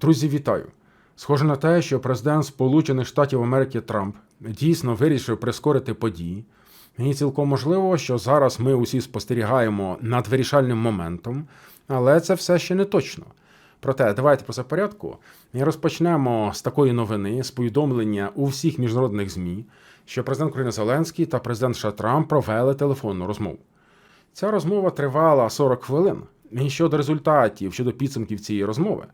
Друзі, вітаю! Схоже на те, що президент Сполучених Штатів Америки Трамп дійсно вирішив прискорити події. І цілком можливо, що зараз ми усі спостерігаємо над вирішальним моментом, але це все ще не точно. Проте, давайте в порядку. І розпочнемо з такої новини, з повідомлення у всіх міжнародних ЗМІ, що президент України Зеленський та президент США Трамп провели телефонну розмову. Ця розмова тривала 40 хвилин. І щодо результатів, щодо підсумків цієї розмови,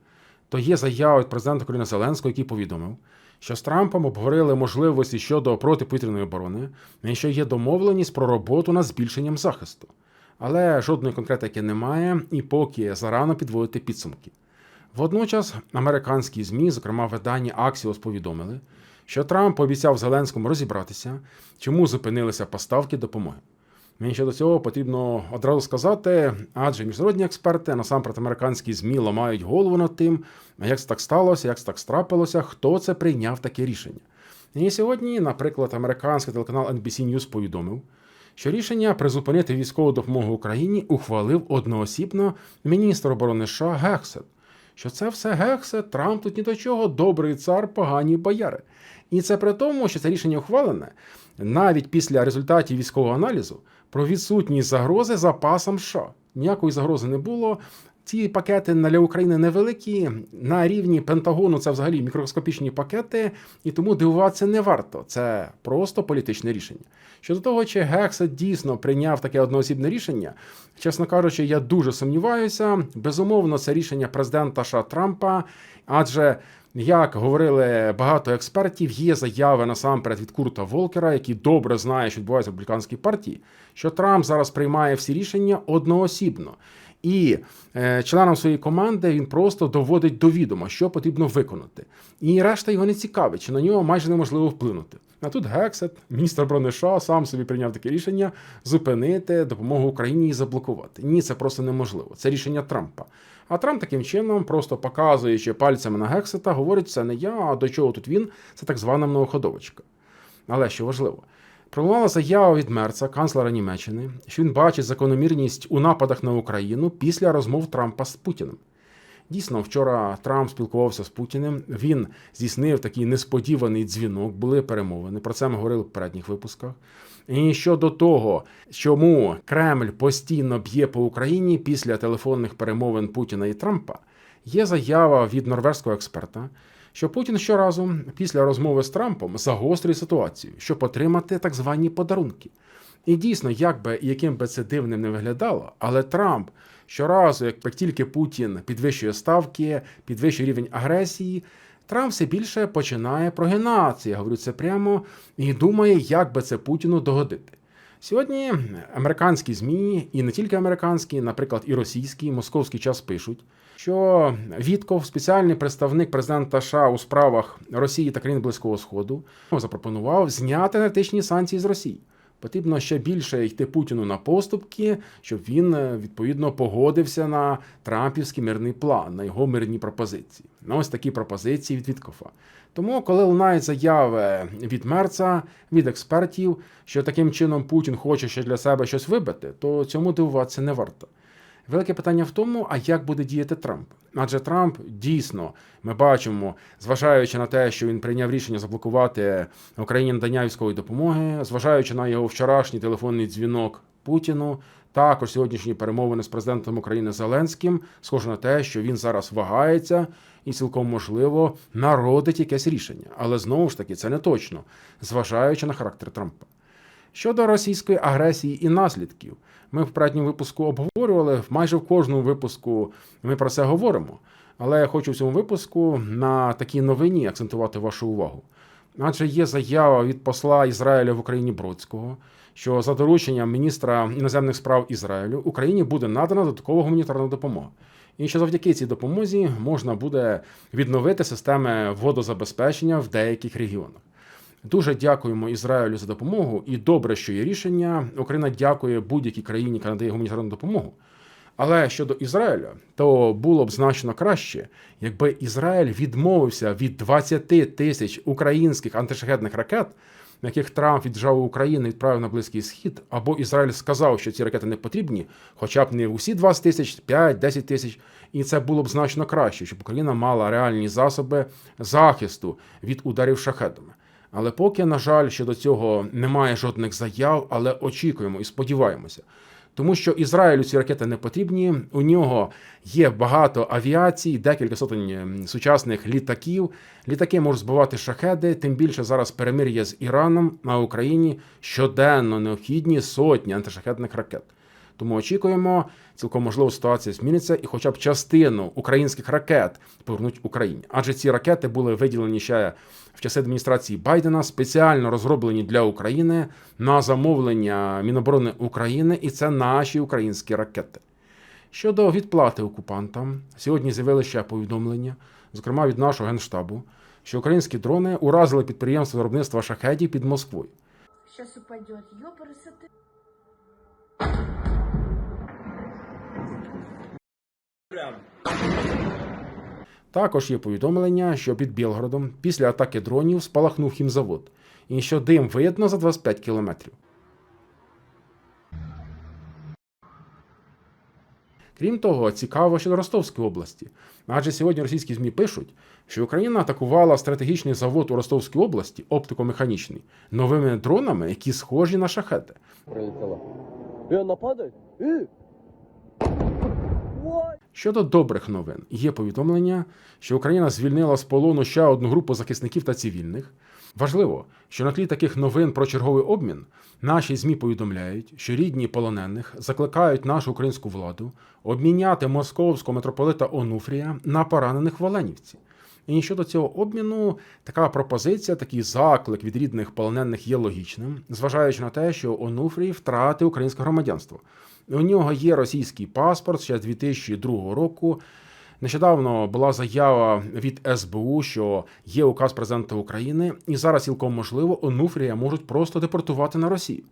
то є заява від президента України Зеленського, який повідомив, що з Трампом обговорили можливості щодо протиповітряної оборони, і що є домовленість про роботу над збільшенням захисту. Але жодної конкретики немає, і поки зарано підводити підсумки. Водночас американські ЗМІ, зокрема видання Axios, повідомили, що Трамп пообіцяв Зеленському розібратися, чому зупинилися поставки допомоги. Мені щодо цього потрібно одразу сказати, адже міжнародні експерти, насамперед американські ЗМІ, ламають голову над тим, як це так сталося, як це так страпилося, хто це прийняв таке рішення. І сьогодні, наприклад, американський телеканал NBC News повідомив, що рішення призупинити військову допомогу Україні ухвалив одноосібно міністр оборони США Гексет. Що це все Гексет, Трамп тут ні до чого, добрий цар, погані бояри. І це при тому, що це рішення ухвалене навіть після результатів військового аналізу про відсутність загрози запасам США. Ніякої загрози не було. Ці пакети для України невеликі. На рівні Пентагону це взагалі мікроскопічні пакети, і тому дивуватися не варто. Це просто політичне рішення. Щодо того, чи Гексет дійсно прийняв таке одноосібне рішення, чесно кажучи, я дуже сумніваюся. Безумовно, це рішення президента США Трампа, адже. Як говорили багато експертів, є заяви насамперед від Курта Волкера, який добре знає, що відбувається в республіканській партії, що Трамп зараз приймає всі рішення одноосібно. І е, членам своєї команди він просто доводить до відома, що потрібно виконати. І решта його не цікавить, чи на нього майже неможливо вплинути. А тут Гексет, міністр оборони США, сам собі прийняв таке рішення зупинити допомогу Україні і заблокувати. Ні, це просто неможливо. Це рішення Трампа. А Трамп таким чином, просто показуючи пальцями на Гексета, говорить, це не я, а до чого тут він, це так звана многоходовочка. Але що важливо, пролунала заява від Мерца, канцлера Німеччини, що він бачить закономірність у нападах на Україну після розмов Трампа з Путіним. Дійсно, вчора Трамп спілкувався з Путіним. Він здійснив такий несподіваний дзвінок, були перемовини. Про це ми говорили в передніх випусках. І щодо того, чому Кремль постійно б'є по Україні після телефонних перемовин Путіна і Трампа, є заява від норвезького експерта, що Путін щоразу після розмови з Трампом загострює ситуацію, щоб отримати так звані подарунки. І дійсно, як би яким би це дивним не виглядало, але Трамп щоразу, як тільки Путін підвищує ставки, підвищує рівень агресії, Трамп все більше починає прогинатися, я говорю це прямо, і думає, як би це Путіну догодити. Сьогодні американські ЗМІ, і не тільки американські, наприклад, і російські, і московський час пишуть, що Вітков, спеціальний представник президента США у справах Росії та країн Близького Сходу, запропонував зняти енергетичні санкції з Росії. Потрібно ще більше йти Путіну на поступки, щоб він відповідно погодився на Трампівський мирний план, на його мирні пропозиції. На ось такі пропозиції від Віткофа. Тому, коли лунають заяви від Мерца, від експертів, що таким чином Путін хоче ще для себе щось вибити, то цьому дивуватися не варто. Велике питання в тому, а як буде діяти Трамп? Адже Трамп дійсно ми бачимо, зважаючи на те, що він прийняв рішення заблокувати Україні надання військової допомоги, зважаючи на його вчорашній телефонний дзвінок Путіну, також сьогоднішні перемовини з президентом України Зеленським, схоже на те, що він зараз вагається і цілком можливо народить якесь рішення. Але знову ж таки це не точно, зважаючи на характер Трампа. Щодо російської агресії і наслідків, ми в передньому випуску обговорювали майже в кожному випуску ми про це говоримо. Але я хочу в цьому випуску на такій новині акцентувати вашу увагу. Адже є заява від посла Ізраїля в Україні Бродського, що за дорученням міністра іноземних справ Ізраїлю Україні буде надана додаткова гуманітарна допомога. І що завдяки цій допомозі можна буде відновити системи водозабезпечення в деяких регіонах. Дуже дякуємо Ізраїлю за допомогу, і добре, що є рішення. Україна дякує будь-якій країні, яка надає гуманітарну допомогу. Але щодо Ізраїля, то було б значно краще, якби Ізраїль відмовився від 20 тисяч українських антишахетних ракет, яких Трамп віджав Україну і відправив на Близький Схід, або Ізраїль сказав, що ці ракети не потрібні, хоча б не усі 20 тисяч, 5-10 тисяч, і це було б значно краще, щоб Україна мала реальні засоби захисту від ударів шахедами. Але поки, на жаль, щодо цього немає жодних заяв, але очікуємо і сподіваємося. Тому що Ізраїлю ці ракети не потрібні. У нього є багато авіацій, декілька сотень ем, сучасних літаків. Літаки можуть збивати шахеди. Тим більше зараз перемир'я з Іраном на Україні щоденно необхідні сотні антишахетних ракет. Тому очікуємо, цілком можливо, ситуація зміниться, і хоча б частину українських ракет повернуть Україні. Адже ці ракети були виділені ще в часи адміністрації Байдена, спеціально розроблені для України на замовлення Міноборони України, і це наші українські ракети. Щодо відплати окупантам, сьогодні з'явилися ще повідомлення, зокрема від нашого генштабу, що українські дрони уразили підприємство виробництва шахедів під Москвою. Сейчас упадет. Ёпрст. Також є повідомлення, що під Білгородом після атаки дронів спалахнув хімзавод, і що дим видно за 25 кілометрів. Крім того, цікаво щодо Ростовської області. Адже сьогодні російські ЗМІ пишуть, що Україна атакувала стратегічний завод у Ростовській області, оптикомеханічний, новими дронами, які схожі на шахети. прилетела. Э, она падает? Э! Щодо добрих новин, є повідомлення, що Україна звільнила з полону ще одну групу захисників та цивільних. Важливо, що на тлі таких новин про черговий обмін наші ЗМІ повідомляють, що рідні полонених закликають нашу українську владу обміняти московського митрополита Онуфрія на поранених в Оленівці. І щодо цього обміну, така пропозиція, такий заклик від рідних полонених є логічним, зважаючи на те, що Онуфрій втратив українське громадянство. У нього є російський паспорт ще з 2002 року. Нещодавно була заява від СБУ, що є указ президента України, і зараз цілком можливо Онуфрія можуть просто депортувати на Росію.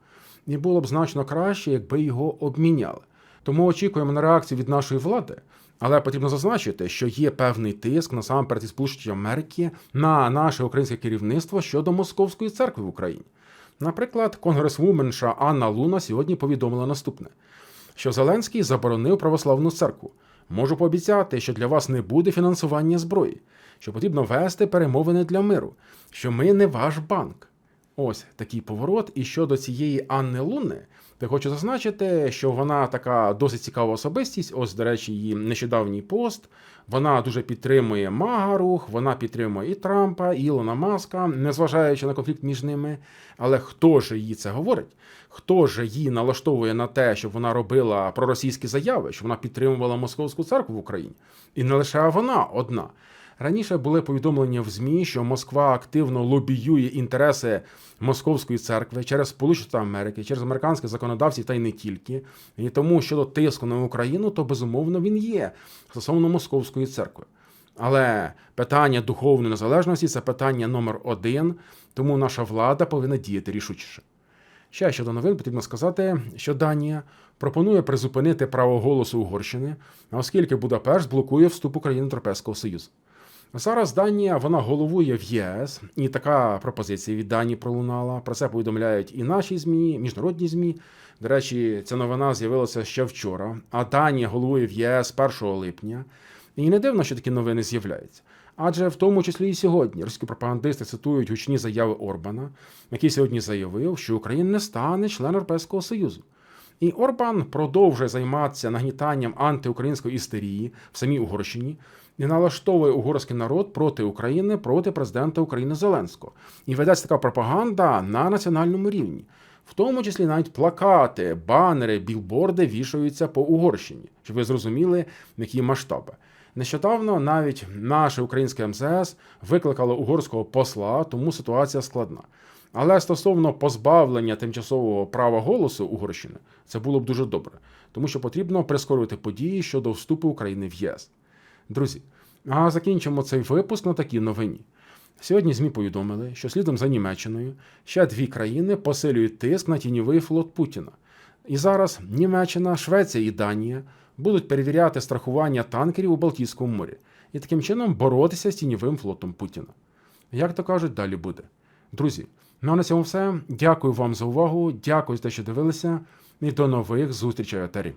І було б значно краще, якби його обміняли. Тому очікуємо на реакцію від нашої влади. Але потрібно зазначити, що є певний тиск насамперед із Сполучені Америки на наше українське керівництво щодо московської церкви в Україні. Наприклад, конгресвуменша Анна Луна сьогодні повідомила наступне: що Зеленський заборонив православну церкву. Можу пообіцяти, що для вас не буде фінансування зброї, що потрібно вести перемовини для миру, що ми не ваш банк. Ось такий поворот. І щодо цієї Анни Луни, то хочу зазначити, що вона така досить цікава особистість. Ось, до речі, її нещодавній пост. Вона дуже підтримує Мага рух, вона підтримує і Трампа, і Ілона Маска, незважаючи на конфлікт між ними. Але хто ж їй це говорить? Хто ж її налаштовує на те, щоб вона робила проросійські заяви, що вона підтримувала московську церкву в Україні? І не лише вона одна. Раніше були повідомлення в ЗМІ, що Москва активно лобіює інтереси московської церкви через Сполучені Америки, через американських законодавців та й не тільки. І тому щодо тиску на Україну, то безумовно він є стосовно московської церкви. Але питання духовної незалежності це питання номер один, тому наша влада повинна діяти рішучіше. Ще щодо новин потрібно сказати, що Данія пропонує призупинити право голосу Угорщини, оскільки Будапешт блокує вступ України до Європейського Союзу. Зараз Данія вона головує в ЄС, і така пропозиція від Данії пролунала. Про це повідомляють і наші ЗМІ, міжнародні ЗМІ. До речі, ця новина з'явилася ще вчора. А Данія головує в ЄС 1 липня. І не дивно, що такі новини з'являються. Адже в тому числі і сьогодні російські пропагандисти цитують гучні заяви Орбана, який сьогодні заявив, що Україна не стане членом Європейського Союзу. І Орбан продовжує займатися нагнітанням антиукраїнської істерії в самій Угорщині і налаштовує угорський народ проти України, проти президента України Зеленського. І ведеться така пропаганда на національному рівні. В тому числі навіть плакати, банери, білборди вішаються по Угорщині, щоб ви зрозуміли, які масштаби. Нещодавно навіть наше українське МЗС викликало угорського посла, тому ситуація складна. Але стосовно позбавлення тимчасового права голосу Угорщини, це було б дуже добре, тому що потрібно прискорювати події щодо вступу України в ЄС. Друзі, а закінчимо цей випуск на такій новині. Сьогодні ЗМІ повідомили, що слідом за Німеччиною ще дві країни посилюють тиск на тіньовий флот Путіна. І зараз Німеччина, Швеція і Данія будуть перевіряти страхування танкерів у Балтійському морі і таким чином боротися з тіньовим флотом Путіна. Як то кажуть, далі буде. Друзі, Ну а на цьому все. Дякую вам за увагу. Дякую за те, що дивилися. І до нових зустрічей, Етері.